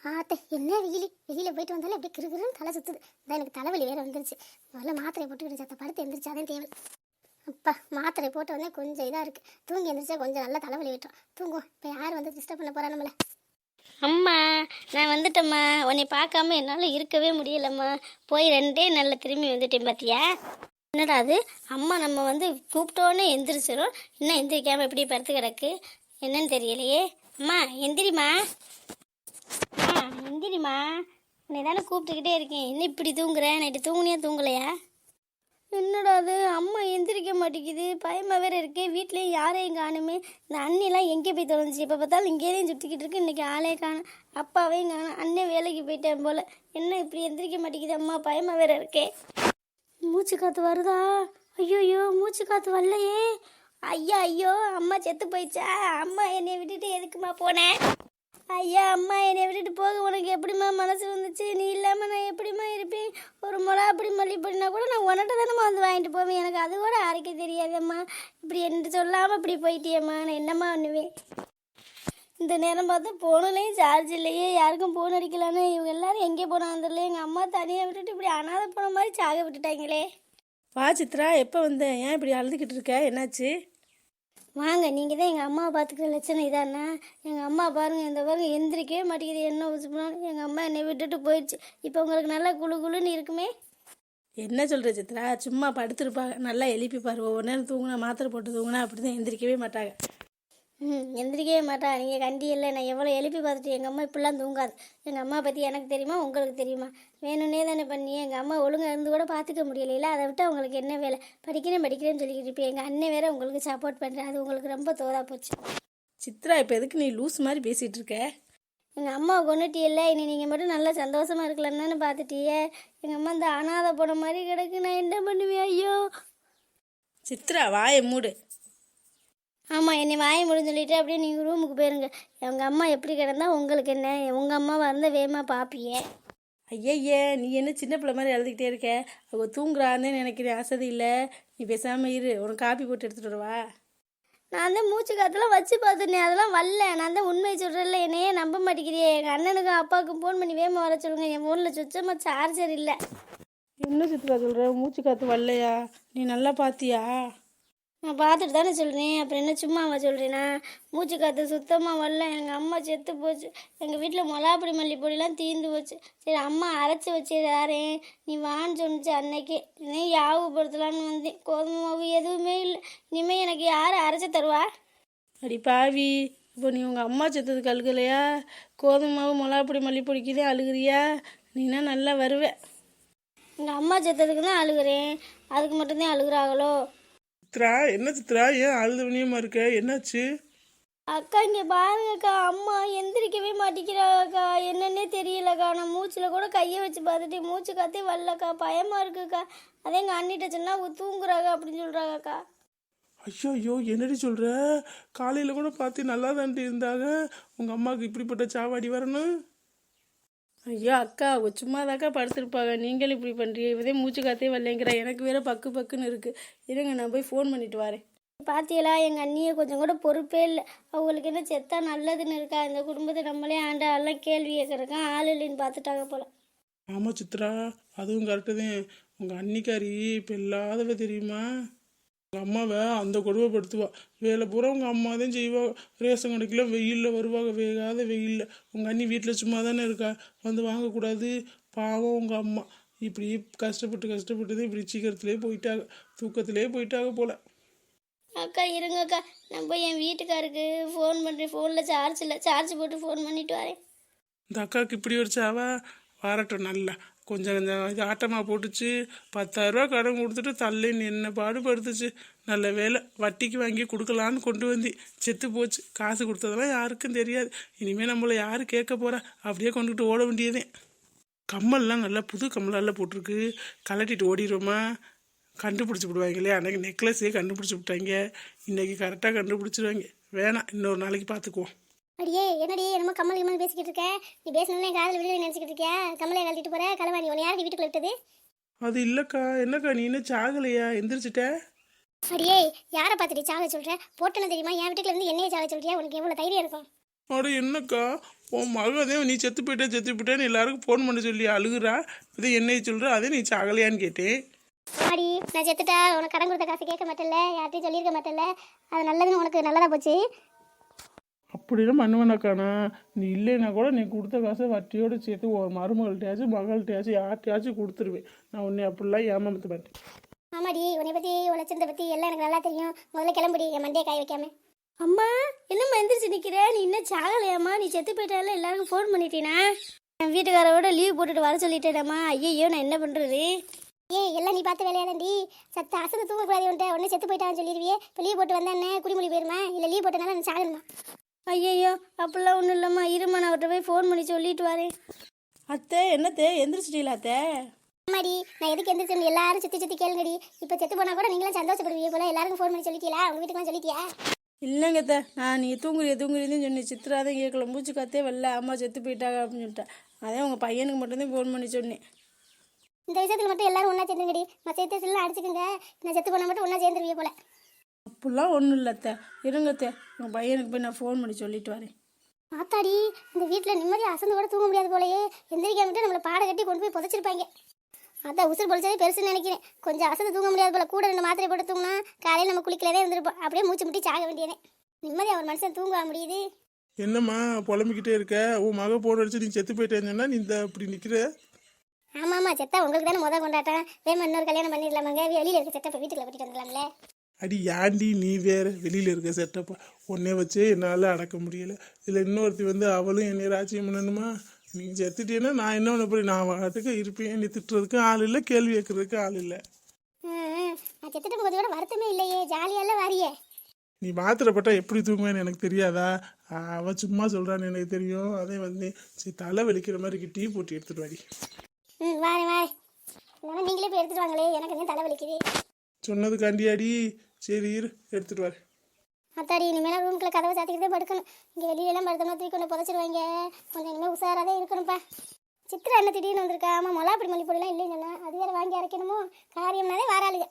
ஆத்தே என்ன வெயில்? வெளியில் போயிட்டு வந்தாலும் அப்படியே கிருகிருன்னு தலை சுத்துது. அதான் எனக்கு தலைவலி வேற வந்துருச்சு. முதல்ல மாத்திரை போட்டுக்கிட்டு சத்த படுத்து எந்திரிச்சாதான் தேவை அப்பா மாத்திரை போட்டு வந்தால் கொஞ்சம் இதாக இருக்குது தூங்கி எந்திரிச்சா கொஞ்சம் நல்லா தலைவலி விட்டுரும் தூங்குவோம் இப்போ யார் வந்து டிஸ்டர்ப் பண்ண போகிறா நம்மள? அம்மா நான் வந்துட்டேம்மா. உன்னை பார்க்காம என்னால் இருக்கவே முடியலம்மா. போய் ரெண்டே நல்ல திரும்பி வந்துட்டேன் பார்த்தியா என்னடா அது? அம்மா நம்ம வந்து கூப்பிட்டோன்னே எந்திரிச்சிடும் இன்னும் எந்திரிக்காமல் எப்படி படுத்து கிடக்கு? என்னன்னு தெரியலையே. அம்மா எந்திரிம்மா. எந்திரிம்மா. உன்னை தானே கூப்பிட்டுக்கிட்டே இருக்கேன். என்ன இப்படி தூங்குறேன் நைட்டு தூங்குனியா? தூங்கலையா? என்னடா அது? அம்மா எந்திரிக்க மாட்டேங்குது. பயமா வேற இருக்கே. வீட்லேயும் யாரையும் காணுமே. இந்த அண்ணிலாம் எங்கே போய் தொலைஞ்சி எப்போ பார்த்தாலும் இங்கேயே சுற்றிக்கிட்டு இருக்கு. இன்னைக்கு ஆளே காணும். அப்பாவையும் காணும். அண்ணன் வேலைக்கு போயிட்டேன் போல. என்ன இப்படி எந்திரிக்க மாட்டேங்குது அம்மா? பயமா வேற இருக்கே. மூச்சு காற்று வருதா? ஐயோயோ மூச்சு காற்று வரலையே. ஐயா ஐயோ அம்மா செத்து போயிடுச்சா? அம்மா என்னை விட்டுட்டு எதுக்குமா போனேன் ஐயா அம்மா என்னை விட்டுட்டு போக உனக்கு எப்படிம்மா மனசு வந்துச்சு? நீ இல்லாமல் நான் எப்படிம்மா இருப்பேன்? ஒரு மிளகா அப்படி மல்லி பண்ணினா கூட நான் உன்கிட்ட தானம்மா வந்து வாங்கிட்டு போவேன். எனக்கு அது கூட அரைக்க தெரியாதம்மா. இப்படி என்று சொல்லாமல் இப்படி போயிட்டியம்மா. நான் என்னம்மா பண்ணுவேன்? இந்த நேரம் பார்த்தா ஃபோனுலேயும் சார்ஜ் இல்லையே. யாருக்கும் ஃபோன் அடிக்கலான்னு. இவங்க எல்லாரும் எங்கே போனாங்க தெரியல. எங்கள் அம்மா தனியாக விட்டுட்டு இப்படி அனாதை போன மாதிரி சாக விட்டுட்டாங்களே. வா சித்ரா எப்போ வந்தேன் ஏன் இப்படி அழுதுகிட்டு இருக்க? என்னாச்சு? வாங்க நீங்கள் தான் எங்கள் அம்மாவை பார்த்துக்கிற லட்சணம் இதாண்ணா எங்கள் அம்மா பாருங்கள் இந்த பாருங்க எந்திரிக்கவே மாட்டேங்குது. என்ன ஊசி போனாலும் எங்கள் அம்மா என்னை விட்டுட்டு போயிடுச்சு. இப்போ உங்களுக்கு நல்லா குளு குளுன்னு இருக்குமே? என்ன சொல்கிற சித்ரா? சும்மா படுத்துருப்பாங்க நல்லா எழுப்பி ஒவ்வொரு நேரம் தூங்கினா மாத்திரை போட்டு தூங்கினா அப்படி தான் எந்திரிக்கவே மாட்டாங்க. ம் எந்திரிக்கவே மாட்டா. நீங்கள் கண்டி இல்லை. நான் எவ்வளோ எழுப்பி பார்த்துட்டு எங்கள் அம்மா இப்படிலாம் தூங்காது. எங்கள் அம்மா பற்றி எனக்கு தெரியுமா? உங்களுக்கு தெரியுமா? வேணும்னே தானே பண்ணி எங்கள் அம்மா ஒழுங்கா இருந்து கூட பார்த்துக்க முடியலையில. அதை விட்டு அவங்களுக்கு என்ன வேலை? படிக்கிறேன் படிக்கிறேன்னு சொல்லிக்கிட்டு இருப்பேன் எங்கள் அண்ணன் வேற உங்களுக்கு சப்போர்ட் பண்ணுறேன் அது உங்களுக்கு ரொம்ப தோதா போச்சு. சித்ரா இப்போ எதுக்கு நீ லூஸ் மாதிரி பேசிகிட்டு இருக்க? எங்கள் அம்மா கொண்டுட்டியல்ல இனி நீங்கள் மட்டும் நல்லா சந்தோஷமா இருக்கலாம்னு பார்த்துட்டியே. எங்கள் அம்மா இந்த அனாதை போன மாதிரி கிடக்கு. நான் என்ன பண்ணுவேன்? ஐயோ. சித்ரா வாயை மூடு. ஆமாம் என்னை வாய முடிஞ்சு சொல்லிட்டு அப்படியே நீங்கள் ரூமுக்கு போயிருங்க. உங்கள் அம்மா எப்படி கிடந்தா உங்களுக்கு என்ன? உங்கள் அம்மாவை இருந்தால் வேகமாக பார்ப்பியே ஐயய்யே நீ என்ன சின்ன பிள்ளை மாதிரி அழுதுகிட்டே இருக்க? அவ தூங்குறான்னு நினைக்கிறேன். அசதி இல்லை. நீ பேசாமல் இரு. உனக்கு காப்பி போட்டு எடுத்துட்டு வரவா? நான் தான் மூச்சு காத்தெல்லாம் வச்சு பார்த்துட்டேன் அதெல்லாம் வரல. நான் தான் உண்மை சொல்கிறேன்ல என்னையே நம்ப மாட்டேங்கிறியே. எங்கள் அண்ணனுக்கும் அப்பாவுக்கும் ஃபோன் பண்ணி வேகமாக வர சொல்லுங்க. என் ஃபோனில் சுத்தமாக சார்ஜர் இல்லை. என்ன சித்ரா சொல்கிற மூச்சு காற்று வரலையா? நீ நல்லா பார்த்தியா நான் பார்த்துட்டு தானே சொல்கிறேன் அப்புறம் என்ன சும்மாவா சொல்கிறேனா மூச்சு காற்று சுத்தமாக வரல. எங்கள் அம்மா செத்து போச்சு. எங்கள் வீட்டில் மொளாப்பொடி மல்லிப்பொடிலாம் தீர்ந்து போச்சு. சரி அம்மா அரைச்சி வச்சிடாரேன் நீ வான்னு சொன்னிச்சு அன்னைக்கு. நீ யாபகப்படுத்தலான்னு வந்தேன். கோதுமை மாவு எதுவுமே இல்லை. இனிமேல் எனக்கு யார் அரைச்சி தருவா? அடி பாவி. இப்போ நீ உங்கள் அம்மா செத்ததுக்கு அழுகலையா கோதுமை மாவு மிளகாப்பொடி மல்லிப்பொடிக்கு தான் அழுகுறியா? நீனா நல்லா வருவ. எங்கள் அம்மா செத்ததுக்கு தான் அழுகிறேன். அதுக்கு மட்டும்தான் அழுகுறாங்களோ? சித்ரா என்ன சித்ரா ஏன் அழுது வினியமா இருக்க? என்னாச்சு? அக்கா இங்கே பாருங்கக்கா அம்மா எந்திரிக்கவே மாட்டேங்கிறாக்கா என்னன்னே தெரியலக்கா. நான் மூச்சில் கூட கையை வச்சு பார்த்துட்டு மூச்சு காத்தே வரலக்கா. பயமாக இருக்குக்கா. அதே எங்கள் அண்ணிட்ட சொன்னா அவ தூங்குறாங்க அப்படின்னு சொல்கிறாங்கக்கா ஐயோ ஐயோ என்னடி சொல்ற? காலையில கூட பார்த்து நல்லா தாண்டி இருந்தாங்க. உங்க அம்மாவுக்கு இப்படிப்பட்ட சாவாடி வரணும்? ஐயோ அக்கா சும்மா தாக்கா படுத்திருப்பாங்க. நீங்களும் இப்படி பண்ணுறீங்க இவதே மூச்சு காத்தே வரலைங்கிற. எனக்கு வேற பக்கு பக்குன்னு இருக்குது இருங்க நான் போய் ஃபோன் பண்ணிட்டு வரேன். பாத்தியலா எங்கள் அண்ணியை கொஞ்சம் கூட பொறுப்பே இல்லை. அவங்களுக்கு என்ன செத்தா நல்லதுன்னு இருக்கா? இந்த குடும்பத்தை நம்மளே ஆண்டா எல்லாம் கேள்வி கேட்குறக்கா ஆள் இல்லைன்னு பார்த்துட்டாங்க போல. ஆமா சித்ரா அதுவும் கரெக்டு தான். உங்க அன்னிக்காரி இப்போ இல்லாதவ தெரியுமா? உங்க அம்மாவை அந்த கொடுமைப்படுத்துவா. வேலை பூரா உங்க அம்மா தான் செய்வா. ரேஷன் கடைக்குள்ள வெயிலில் வருவாங்க. வேகாத வெயிலில். உங்க அண்ணி வீட்டில் சும்மா தானே இருக்கா? வந்து வாங்கக்கூடாது. பாவம் உங்க அம்மா. இப்படி கஷ்டப்பட்டு கஷ்டப்பட்டு தான் இப்படி சீக்கிரத்திலே போயிட்டாங்க. தூக்கத்திலே போயிட்டாங்க போல. அக்கா இருங்கக்கா. நான் போய் என் வீட்டுக்காருக்கு ஃபோன் பண்ணுறேன் ஃபோனில் சார்ஜ் இல்லை. சார்ஜ் போட்டு ஃபோன் பண்ணிட்டு வரேன். இந்த அக்காவுக்கு இப்படி ஒரு சாவா? வரட்டும் நல்லா. கொஞ்சம் கொஞ்சம் இது ஆட்டமாக போட்டுச்சு. பத்தாயிரரூபா கடன் கொடுத்துட்டு தள்ளி என்ன பாடுபடுத்துச்சு. நல்ல வேலை வட்டிக்கு வாங்கி கொடுக்கலான்னு கொண்டு வந்து. செத்து போச்சு. காசு கொடுத்ததெல்லாம் யாருக்கும் தெரியாது. இனிமேல் நம்மளை யார் கேட்க போகிறா அப்படியே கொண்டுகிட்டு ஓட வேண்டியதே. கம்மல்லாம் நல்லா புது கம்மலெல்லாம் போட்டிருக்கு. கலட்டிட்டு ஓடிடுவோமா கண்டுபிடிச்சி விடுவாங்க இல்லையா அன்னைக்கு நெக்லஸே கண்டுபிடிச்சி விட்டாங்க. இன்னைக்கு கரெக்டாக கண்டுபிடிச்சிருவாங்க. வேணாம் இன்னொரு நாளைக்கு பார்த்துக்குவோம். அடியே என்னடி என்னமோ கம்மல் கம்மல் பேசிக்கிட்டு இருக்க? நீ பேசணும்னே காதில் விழுந்து நினச்சிக்கிட்டு இருக்கியா? கம்மலை கழட்டிட்டு போற களவாணி உன்னை யாருக்கு வீட்டுக்குள்ள விட்டது? அது இல்லைக்கா என்னக்கா நீ இன்னும் சாகலையா? எந்திரிச்சிட்ட? அடியே யாரை பார்த்துட்டு சாக சொல்ற? போட்டன தெரியுமா? என் வீட்டுக்குள்ள இருந்து என்னைய சாக சொல்றியா? உனக்கு எவ்வளோ தைரியம் இருக்கும்? அட என்னக்கா உன் மகதே நீ செத்து போயிட்டே செத்து போயிட்டேன்னு எல்லாருக்கும் ஃபோன் பண்ண சொல்லி அழுகுறா? இதே என்னைய சொல்ற அதே நீ சாகலையான்னு கேட்டேன். ஆடி நான் செத்துட்டா உனக்கு கடன் கொடுத்த காசு கேட்க மாட்டேன்ல யார்ட்டையும் சொல்லியிருக்க மாட்டேன்ல அது நல்லதுன்னு உனக்கு நல்லதா போச்சு? அப்படிலாம் பண்ணுவேனாக்காண்ணா நீ இல்லைன்னா கூட நீ கொடுத்த காசை வட்டியோடு சேர்த்து ஒரு மருமகள்கிட்டயாச்சும் மகள்கிட்டயாச்சும் யார்கிட்டயாச்சும் கொடுத்துருவேன். நான் உன்னை அப்படிலாம் ஏமாத்த மாட்டேன். ஆமாடி உன்னை பற்றி உழைச்சதை பற்றி எல்லாம் எனக்கு நல்லா தெரியும். முதல்ல கிளம்புடி என் மண்டையை காய வைக்காம. அம்மா என்னம்மா எந்திரிச்சு நிற்கிற நீ இன்னும் சாகலையாம்மா? நீ செத்து போயிட்டால எல்லாருக்கும் ஃபோன் பண்ணிட்டீனா? என் வீட்டுக்காரோட லீவ் போட்டுட்டு வர சொல்லிட்டேனம்மா. ஐயோ நான் என்ன பண்ணுறது ஏய் எல்லாம் நீ பார்த்து வேலையாதண்டி சத்த அசந்து தூங்கக்கூடாது உன்ட்ட உடனே செத்து போயிட்டான்னு சொல்லிடுவியே. இப்போ லீவ் போட்டு வந்தேன்னே குடிமொழி போயிருமா? இல்லை லீவ் போட்டனால நான் சாகணுமா? ஐயையோ அப்படிலாம் ஒன்றும் இல்லைம்மா. இருமா நான் அவர்கிட்ட போய் ஃபோன் பண்ணி சொல்லிட்டு வரேன். அத்தை என்னத்தே? எந்திரிச்சிட்டீங்களா அத்தை? ஆமாடி நான் எதுக்கு எந்திரிச்சு எல்லாரும் சுற்றி சுற்றி கேளுங்கடி. இப்போ செத்து போனா கூட நீங்களும் சந்தோஷப்படுவீங்க போல. எல்லாருக்கும் ஃபோன் பண்ணி சொல்லிட்டீங்களா? உங்கள் வீட்டுக்குலாம் சொல்லிட்டியா? இல்லைங்க அத்தை. நான் நீங்கள் தூங்குறிய தூங்குறீங்கன்னு சொன்னேன் சித்ரா தான் கேட்கல மூச்சு காத்தே வரல. அம்மா செத்து போயிட்டாங்க அப்படின்னு சொல்லிட்டேன் அதே உங்கள் பையனுக்கு மட்டும்தான் ஃபோன் பண்ணி சொன்னேன். இந்த விஷயத்தில் மட்டும் எல்லாரும் ஒன்றா சேர்ந்துங்கடி. மற்ற விஷயத்துல அடிச்சுக்கோங்க. நான் செத்து போனா மட்டும் ஒன்றா சேர்ந்துருவீங்க போல. அப்படிலாம் ஒன்றும் இல்லை அத்தை இருங்க அத்தை உங்கள் பையனுக்கு போய் நான் ஃபோன் பண்ணி சொல்லிட்டு வரேன். ஆத்தாடி இந்த வீட்டில் நிம்மதியாக அசந்து கூட தூங்க முடியாது போலயே. எந்திரிக்காமட்டு நம்மளை பாட கட்டி கொண்டு போய் புதைச்சிருப்பாங்க. அதான் உசுர் பொழிச்சதே பெருசுன்னு நினைக்கிறேன். கொஞ்சம் அசந்து தூங்க முடியாது போல. கூட ரெண்டு மாத்திரை போட்டு தூங்கினா காலையில் நம்ம குளிக்கலவே இருந்திருப்போம் அப்படியே மூச்சு முட்டி சாக வேண்டியதே. நிம்மதியாக ஒரு மனுஷன் தூங்க முடியுது. என்னம்மா புலம்பிக்கிட்டே இருக்க? உன் மக போன் அடிச்சு நீ செத்து போயிட்டேன்னு சொன்னா நீ இந்த இப்படி நிக்கிற? ஆமாம் ஆமாம் செத்தா உங்களுக்கு தானே முத கொண்டாட்டம். வேமா இன்னொரு கல்யாணம் பண்ணிடலாமாங்க? வெளியில் இருக்க செட்டை இப்போ வீட்டுக்குள்ள கூட்டிட்டு வந்துடலாம்ல. அடி ஏன்டி நீ வேற? வெளியில இருக்க செட்டப்பா உன்னை வச்சே என்னால் அடக்க முடியல. இதில் இன்னொருத்தி வந்து அவளும் என்னை ராஜ்யம் பண்ணணுமா? நீ செத்துட்டேன்னா நான் என்ன பண்ண போறேன்? நான் வாட்டுக்கு இருப்பேன். நீ திட்டுறதுக்கு ஆள் இல்லை கேள்வி கேட்கறதுக்கு ஆள் இல்லை. நான் செத்துட்டு போகிறது கூட வருத்தமே இல்லையே. ஜாலியெல்லாம் வாரியே. நீ மாத்திரை போட்டா எப்படி தூங்குவேன்னு எனக்கு தெரியாதா? அவன் சும்மா சொல்றான்னு எனக்கு தெரியும். அதே வந்து சரி தலை வலிக்கிற மாதிரி டீ போட்டு எடுத்துட்டு வாடி. ம் வாரேன் நீங்களே போய் எடுத்துட்டு வாங்களே. எனக்கு தலை வலிக்குது? சொன்னதுக்காண்டியாடி? சரி இரு எடுத்துட்டு வரேன் அத்தாடி இனிமேல் ரூம்குள்ள கதவை சாத்திக்கிட்டே படுக்கணும். இங்கே வெளியிலலாம் படுத்தோம்னா தூக்கி கொண்டு புதைச்சிருவாங்க. கொஞ்சம் இனிமேல் உஷாராக இருக்கணும்ப்பா. சித்திரா என்ன திடீர்னு வந்திருக்கா? ஆமாம் மொளா அப்படி மல்லிப்பொடிலாம் இல்லைன்னு சொன்னா. அது வேற வாங்கி அரைக்கணுமோ? காரியம்னாலே வாராளுங்க